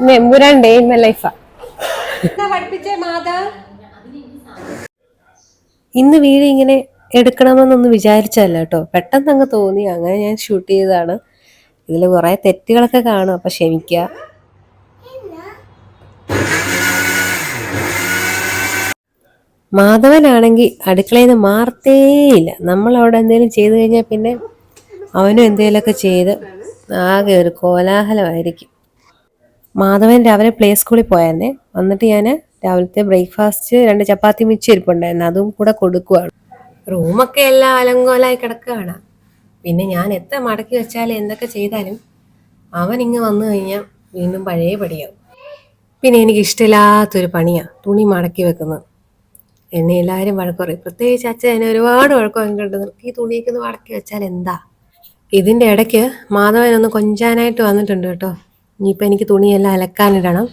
ഇന്ന് Empuraan day in my ലൈഫാ പഠിപ്പിച്ചേ ഇന്ന് വീഡിയോ ഇങ്ങനെ എടുക്കണമെന്നൊന്ന് വിചാരിച്ചല്ല കേട്ടോ. പെട്ടെന്ന് അങ്ങ് തോന്നി. അങ്ങനെ ഞാൻ ഷൂട്ട് ചെയ്തതാണ്. ഇതിൽ കുറേ തെറ്റുകളൊക്കെ കാണും. അപ്പം ക്ഷമിക്കുക മാധവനാണെങ്കിൽ അടുക്കളയിൽ നിന്ന് മാറത്തേയില്ല. നമ്മൾ അവിടെ എന്തെങ്കിലും ചെയ്തു കഴിഞ്ഞാൽ പിന്നെ അവനും എന്തെങ്കിലുമൊക്കെ ചെയ്ത് ആകെ ഒരു കോലാഹലമായിരിക്കും. മാധവൻ രാവിലെ പ്ലേ സ്കൂളിൽ പോയായിരുന്നേ. വന്നിട്ട് ഞാൻ രാവിലത്തെ ബ്രേക്ക്ഫാസ്റ്റ് രണ്ട് ചപ്പാത്തി മിച്ചം ഇരിപ്പുണ്ടായിരുന്നു. അതും കൂടെ കൊടുക്കുവാണ്. റൂമൊക്കെ എല്ലാം അലങ്കോലായി കിടക്കുകയാണ് പിന്നെ ഞാൻ എത്ര മടക്കി വെച്ചാലും എന്തൊക്കെ ചെയ്താലും അവൻ ഇങ്ങ് വന്നു കഴിഞ്ഞാൽ വീണ്ടും പഴയ പടിയാവും പിന്നെ എനിക്ക് ഇഷ്ടമില്ലാത്തൊരു പണിയാണ് തുണി മടക്കി വെക്കുന്നത്. എന്നെ എല്ലാവരും വഴക്ക് പറയും പ്രത്യേകിച്ച് അച്ഛൻ എന്നെ ഒരുപാട് വഴക്ക് നിർത്തി ഈ തുണിയൊക്കെ ഒന്ന് മടക്കി വെച്ചാൽ എന്താ? ഇതിന്റെ ഇടയ്ക്ക് മാധവൻ ഒന്ന് കൊഞ്ചാനായിട്ട് വന്നിട്ടുണ്ട് കേട്ടോ. ഇനിയിപ്പോൾ എനിക്ക് തുണിയെല്ലാം അലക്കാനിടണം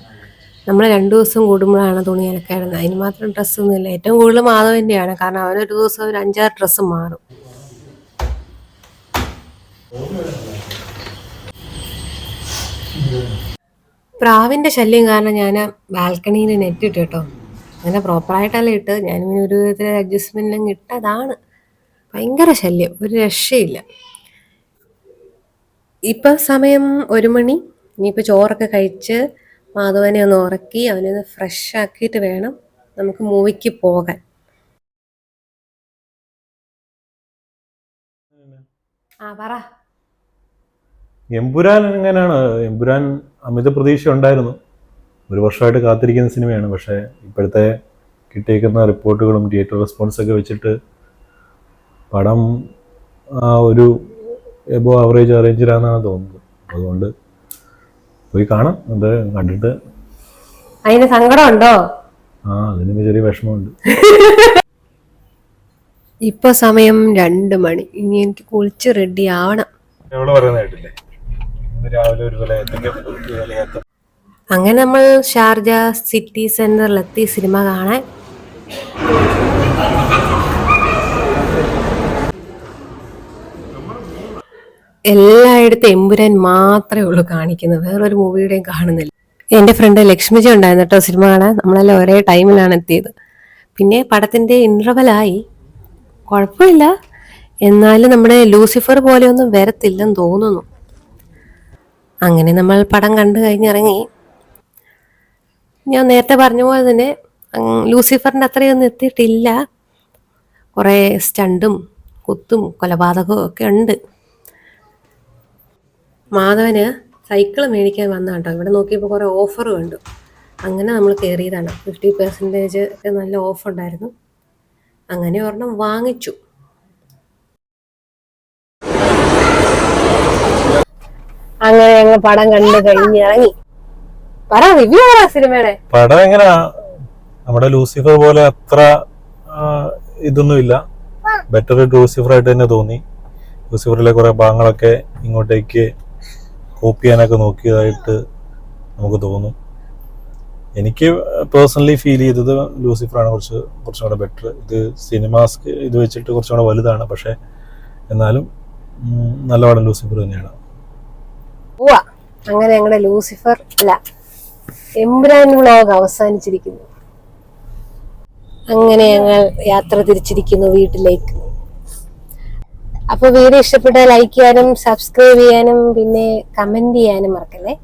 നമ്മൾ രണ്ട് ദിവസം കൂടുമ്പോഴാണ് തുണി അലക്കാനിടുന്നത്. അതിന് മാത്രം ഡ്രസ്സൊന്നുമില്ല. ഏറ്റവും കൂടുതൽ മാധവന്റെയാണ് കാരണം അവനൊരു ദിവസം ഒരു അഞ്ചാറ് ഡ്രസ്സ് മാറും. പ്രാവിന്റെ ശല്യം കാരണം ഞാൻ ബാൽക്കണിയിൽ നെറ്റ് ഇട്ടു കേട്ടോ. അങ്ങനെ പ്രോപ്പറായിട്ടല്ല ഇട്ട്. ഞാനിങ്ങനെ ഒരു വിധത്തിൽ അഡ്ജസ്റ്റ്മെന്റിലും ഇട്ടതാണ്. ഭയങ്കര ശല്യം. ഒരു രക്ഷയില്ല. ഇപ്പം സമയം ഒരു മണി ഇനിയിപ്പോൾ ചോറൊക്കെ കഴിച്ച് മാധവനെ ഒന്ന് ഉറക്കി അവനെ ഒന്ന് ഫ്രഷ് ആക്കിയിട്ട് വേണം നമുക്ക് മൂവിക്ക് പോകാൻ. ആ പറ. എമ്പുരാൻ എങ്ങനെയാണ് എമ്പുരാൻ അമിത പ്രതീക്ഷ ഉണ്ടായിരുന്നു ഒരു വർഷമായിട്ട് കാത്തിരിക്കുന്ന സിനിമയാണ്. പക്ഷേ ഇപ്പോഴത്തെ കിട്ടിയേക്കുന്ന റിപ്പോർട്ടുകളും തിയേറ്റർ റെസ്പോൺസൊക്കെ വെച്ചിട്ട് പടം ആ ഒരു എബോ ആവറേജ് അറേഞ്ചിലാണെന്നാണ് തോന്നുന്നത്. അതുകൊണ്ട് പോയി കാണാം. അത് കണ്ടിട്ട് അതിന് സങ്കടമുണ്ടോ? ആ അതിന് ചെറിയ വിഷമമുണ്ട്. ഇപ്പൊ സമയം രണ്ട് മണി. ഇനി എനിക്ക് കുളിച്ച് റെഡി ആവണം. അങ്ങനെ നമ്മൾ ഷാർജ സിറ്റി സെന്ററിലെത്തി സിനിമ കാണാൻ. എല്ലായിടത്തും എമ്പുരാൻ മാത്രമേ ഉള്ളൂ കാണിക്കുന്നത്. വേറൊരു മൂവിയുടെയും കാണുന്നില്ല. എന്റെ ഫ്രണ്ട് ലക്ഷ്മിജി ഉണ്ടായിരുന്നു കേട്ടോ സിനിമ കാണാൻ. നമ്മളെല്ലാം ഒരേ ടൈമിലാണ് എത്തിയത്. പിന്നെ പടത്തിന്റെ ഇന്റർവലായി കുഴപ്പമില്ല. എന്നാലും നമ്മുടെ ലൂസിഫർ പോലെയൊന്നും വരത്തില്ലെന്ന് തോന്നുന്നു. അങ്ങനെ നമ്മൾ പടം കണ്ടു കഴിഞ്ഞിറങ്ങി. ഞാൻ നേരത്തെ പറഞ്ഞ പോലെ തന്നെ ലൂസിഫറിന്റെ അത്രയൊന്നും എത്തിയിട്ടില്ല. കുറേ സ്റ്റണ്ടും കുത്തും കൊലപാതകവും ഒക്കെ ഉണ്ട്. മാധവന് സൈക്കിൾ മേടിക്കാൻ വന്നാണ് കേട്ടോ. ഇവിടെ നോക്കിയപ്പോൾ കുറേ ഓഫർ കണ്ടു അങ്ങനെ നമ്മൾ കയറിയതാണ് ഫിഫ്റ്റി പെർസെന്റേജ് ഒക്കെ നല്ല ഓഫ് ഉണ്ടായിരുന്നു. അങ്ങനെ ഒരെണ്ണം വാങ്ങിച്ചു. അങ്ങനെ ഞങ്ങൾ പടം കണ്ട് കഴിഞ്ഞിറങ്ങി പറ റിവ്യൂ പറ സിനിമയുടെ. പടം എങ്ങനെയാ നമ്മുടെ ലൂസിഫർ പോലെ അത്ര ഇതൊന്നുമില്ല ബെറ്റർ ലൂസിഫർ ആയിട്ട് തന്നെ തോന്നി. ലൂസിഫറിലെ കുറെ ഭാഗങ്ങളൊക്കെ ഇങ്ങോട്ടേക്ക് കോപ്പി ചെയ്യാനൊക്കെ നോക്കിയതായിട്ട് നമുക്ക് തോന്നും. എനിക്ക് പേഴ്സണലി ഫീൽ ചെയ്തത് ലൂസിഫറാണ് കുറച്ച് കുറച്ചും കൂടെ ബെറ്റർ ഇത് സിനിമാസ് ഇത് വെച്ചിട്ട് കുറച്ചും കൂടെ വലുതാണ് പക്ഷേ എന്നാലും നല്ല ലൂസിഫർ തന്നെയാണ്. അങ്ങനെ ഞങ്ങളുടെ ലൂസിഫർ അല്ല എംബ്രാൻ വ്ളോഗ് അവസാനിച്ചിരിക്കുന്നു. അങ്ങനെ ഞങ്ങൾ യാത്ര തിരിച്ചിരിക്കുന്നു വീട്ടിലേക്ക്. അപ്പൊ വീഡിയോ ഇഷ്ടപ്പെട്ടാൽ ലൈക്ക് ചെയ്യാനും സബ്സ്ക്രൈബ് ചെയ്യാനും പിന്നെ കമന്റ് ചെയ്യാനും മറക്കല്ലേ?